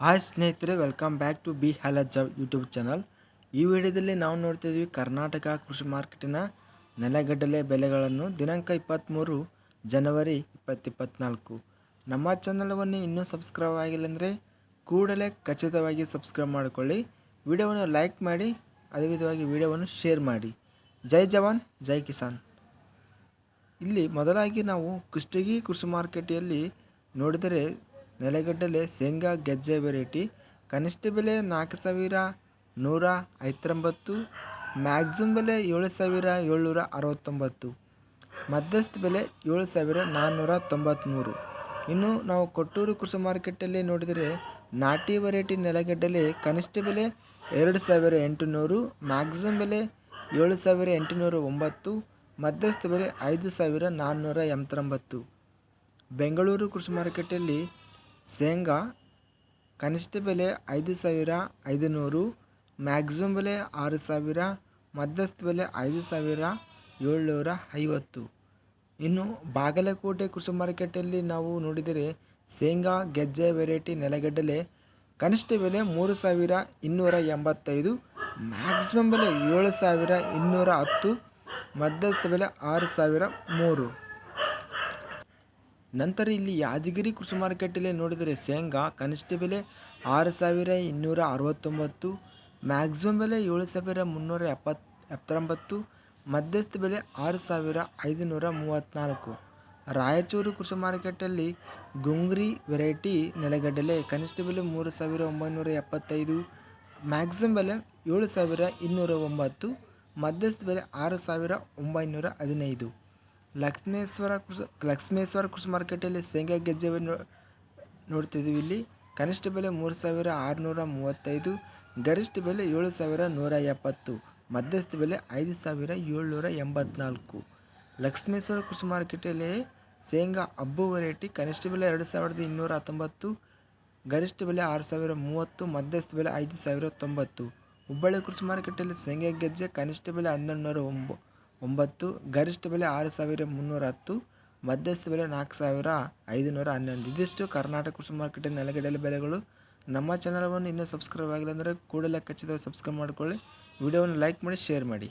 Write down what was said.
Hi ಸ್ನೇಹಿತರೆ welcome back to B ಹ್ಯಾಲಜ್ YouTube channel ಈ ವಿಡಿಯೋದಲ್ಲಿ ನಾವು ನೋಡ್ತಾ ಇದ್ದೀವಿ ಕರ್ನಾಟಕ ಕೃಷಿ ಮಾರ್ಕೆಟಿನ ನೆಲಗಡಲೆ ಬೆಲೆಗಳನ್ನು ದಿನಾಂಕ ಇಪ್ಪತ್ತ್ಮೂರು ಜನವರಿ ಇಪ್ಪತ್ತಿಪ್ಪತ್ನಾಲ್ಕು. ನಮ್ಮ ಚಾನಲ್ವನ್ನು ಇನ್ನೂ ಸಬ್ಸ್ಕ್ರೈಬ್ ಆಗಿಲ್ಲ ಅಂದರೆ ಕೂಡಲೇ ಖಚಿತವಾಗಿ ಸಬ್ಸ್ಕ್ರೈಬ್ ಮಾಡಿಕೊಳ್ಳಿ. ವಿಡಿಯೋವನ್ನು ಲೈಕ್ ಮಾಡಿ, ಅದೇ ವಿಧವಾಗಿ ವಿಡಿಯೋವನ್ನು ಶೇರ್ ಮಾಡಿ. ಜೈ ಜವಾನ್, ಜೈ ಕಿಸಾನ್. ಇಲ್ಲಿ ಮೊದಲಾಗಿ ನಾವು ಕುಷ್ಟಗಿ ಕೃಷಿ ಮಾರ್ಕೆಟಿಯಲ್ಲಿ ನೋಡಿದರೆ ನೆಲಗಡ್ಡಲೆ ಶೇಂಗಾ, ಗೆಜ್ಜೆ ವೆರೈಟಿ. ಕನಿಷ್ಠ ಬೆಲೆ ನಾಲ್ಕು ಸಾವಿರ ನೂರ ಐವತ್ತೊಂಬತ್ತು, ಮ್ಯಾಕ್ಸಿಮಮ್ ಬೆಲೆ ಏಳು ಸಾವಿರ ಏಳ್ನೂರ ಅರವತ್ತೊಂಬತ್ತು, ಮಧ್ಯಸ್ಥ ಬೆಲೆ ಏಳು ಸಾವಿರ ನಾನ್ನೂರ ತೊಂಬತ್ತ್ಮೂರು. ಇನ್ನು ನಾವು ಕೊಟ್ಟೂರು ಕೃಷಿ ಮಾರ್ಕೆಟಲ್ಲಿ ನೋಡಿದರೆ ನಾಟಿ ವೆರೈಟಿ ನೆಲಗಡ್ಡಲೆ ಕನಿಷ್ಠ ಬೆಲೆ ಎರಡು ಸಾವಿರ ಎಂಟುನೂರು, ಮ್ಯಾಕ್ಸಿಮಮ್ ಬೆಲೆ ಏಳು ಸಾವಿರ ಎಂಟುನೂರ ಒಂಬತ್ತು, ಮಧ್ಯಸ್ಥ ಬೆಲೆ ಐದು ಸಾವಿರ ನಾನ್ನೂರ ಎಂಬತ್ತೊಂಬತ್ತು. ಬೆಂಗಳೂರು ಕೃಷಿ ಮಾರುಕಟ್ಟೆಯಲ್ಲಿ ಶೇಂಗಾ, ಕನಿಷ್ಠ ಬೆಲೆ ಐದು ಸಾವಿರ ಐದುನೂರು ಮ್ಯಾಕ್ಸಿಮಮ್ ಬೆಲೆ ಆರು ಸಾವಿರ, ಮಧ್ಯಸ್ಥ ಬೆಲೆ ಐದು ಸಾವಿರ ಏಳ್ನೂರ ಐವತ್ತು. ಇನ್ನು ಬಾಗಲಕೋಟೆ ಕೃಷಿ ಮಾರುಕಟ್ಟೆಯಲ್ಲಿ ನಾವು ನೋಡಿದರೆ ಶೇಂಗಾ, ಗೆಜ್ಜೆ ವೆರೈಟಿ ನೆಲಗಡಲೆ ಕನಿಷ್ಠ ಬೆಲೆ ಮೂರು ಸಾವಿರ ಇನ್ನೂರ ಎಂಬತ್ತೈದು ಮ್ಯಾಕ್ಸಿಮಮ್ ಬೆಲೆ ಏಳು ಸಾವಿರ ಇನ್ನೂರ ಹತ್ತು, ಮಧ್ಯಸ್ಥ ಬೆಲೆ ಆರು ಸಾವಿರ ಮೂರು. ನಂತರ ಇಲ್ಲಿ ಯಾದಗಿರಿ ಕೃಷಿ ಮಾರುಕಟ್ಟೆಯಲ್ಲಿ ನೋಡಿದರೆ ಶೇಂಗಾ ಕನಿಷ್ಠ ಬೆಲೆ ಆರು ಸಾವಿರ ಇನ್ನೂರ ಅರವತ್ತೊಂಬತ್ತು ಮ್ಯಾಕ್ಸಿಮಮ್ ಬೆಲೆ ಏಳು ಸಾವಿರ ಮುನ್ನೂರ ಎಪ್ಪತ್ತು ಎಪ್ಪತ್ತೊಂಬತ್ತು, ಮಧ್ಯಸ್ಥ ಬೆಲೆ ಆರು ಸಾವಿರ ಐದುನೂರ ಮೂವತ್ತ್ನಾಲ್ಕು ರಾಯಚೂರು ಕೃಷಿ ಮಾರುಕಟ್ಟೆಯಲ್ಲಿ ಗುಂಗ್ರಿ ವೆರೈಟಿ ನೆಲಗಡಲೆ ಕನಿಷ್ಠ ಬೆಲೆ ಮೂರು ಸಾವಿರ ಒಂಬೈನೂರ ಎಪ್ಪತ್ತೈದು ಮ್ಯಾಕ್ಸಿಮಮ್ ಬೆಲೆ ಏಳು ಸಾವಿರ ಇನ್ನೂರ ಒಂಬತ್ತು, ಮಧ್ಯಸ್ಥ ಬೆಲೆ ಆರು ಸಾವಿರ ಒಂಬೈನೂರ ಹದಿನೈದು. ಲಕ್ಷ್ಮೇಶ್ವರ ಕೃಷಿ ಲಕ್ಷ್ಮೇಶ್ವರ ಕೃಷಿ ಮಾರ್ಕೆಟಲ್ಲಿ ಶೇಂಗಾ ಗೆಜ್ಜೆ ನೋ ನೋಡ್ತಿದ್ದೀವಿ ಇಲ್ಲಿ. ಕನಿಷ್ಠ ಬೆಲೆ ಮೂರು ಸಾವಿರ ಆರುನೂರ ಮೂವತ್ತೈದು, ಗರಿಷ್ಠ ಬೆಲೆ ಏಳು ಸಾವಿರ ನೂರ ಎಪ್ಪತ್ತು, ಮಧ್ಯಸ್ಥ ಬೆಲೆ ಐದು ಸಾವಿರ ಏಳ್ನೂರ ಎಂಬತ್ನಾಲ್ಕು. ಲಕ್ಷ್ಮೇಶ್ವರ ಕೃಷಿ ಮಾರ್ಕೆಟಲ್ಲಿ ಶೇಂಗಾ ಹಬ್ಬು ವೆರೈಟಿ ಕನಿಷ್ಠ ಬೆಲೆ ಎರಡು ಸಾವಿರದ ಇನ್ನೂರ ಹತ್ತೊಂಬತ್ತು, ಗರಿಷ್ಠ ಬೆಲೆ ಆರು ಸಾವಿರ ಮೂವತ್ತು, ಮಧ್ಯಸ್ಥ ಬೆಲೆ ಐದು ಸಾವಿರ ತೊಂಬತ್ತು. ಹುಬ್ಬಳ್ಳಿ ಕೃಷಿ ಮಾರುಕಟ್ಟೆಯಲ್ಲಿ ಶೇಂಗಾ ಗೆಜ್ಜೆ ಕನಿಷ್ಠ ಬೆಲೆ ಹನ್ನೆರಡು ನೂರ ಒಂಬ ಒಂಬತ್ತು, ಗರಿಷ್ಠ ಬೆಲೆ ಆರು ಸಾವಿರ ಮುನ್ನೂರ ಹತ್ತು, ಮಧ್ಯಸ್ಥ ಬೆಲೆ ನಾಲ್ಕು ಸಾವಿರ ಐದುನೂರ ಹನ್ನೊಂದು. ಇದಿಷ್ಟು ಕರ್ನಾಟಕ ಕೃಷಿ ಮಾರ್ಕೆಟ್ ನೆಲಗಡಲೆ ಬೆಲೆಗಳು. ನಮ್ಮ ಚಾನಲವನ್ನು ಇನ್ನೂ ಸಬ್ಸ್ಕ್ರೈಬ್ ಆಗಿಲ್ಲ ಅಂದರೆ ಕೂಡಲೇ ಖಚಿತವಾಗಿ ಸಬ್ಸ್ಕ್ರೈಬ್ ಮಾಡಿಕೊಳ್ಳಿ. ವಿಡಿಯೋವನ್ನು ಲೈಕ್ ಮಾಡಿ ಶೇರ್ ಮಾಡಿ.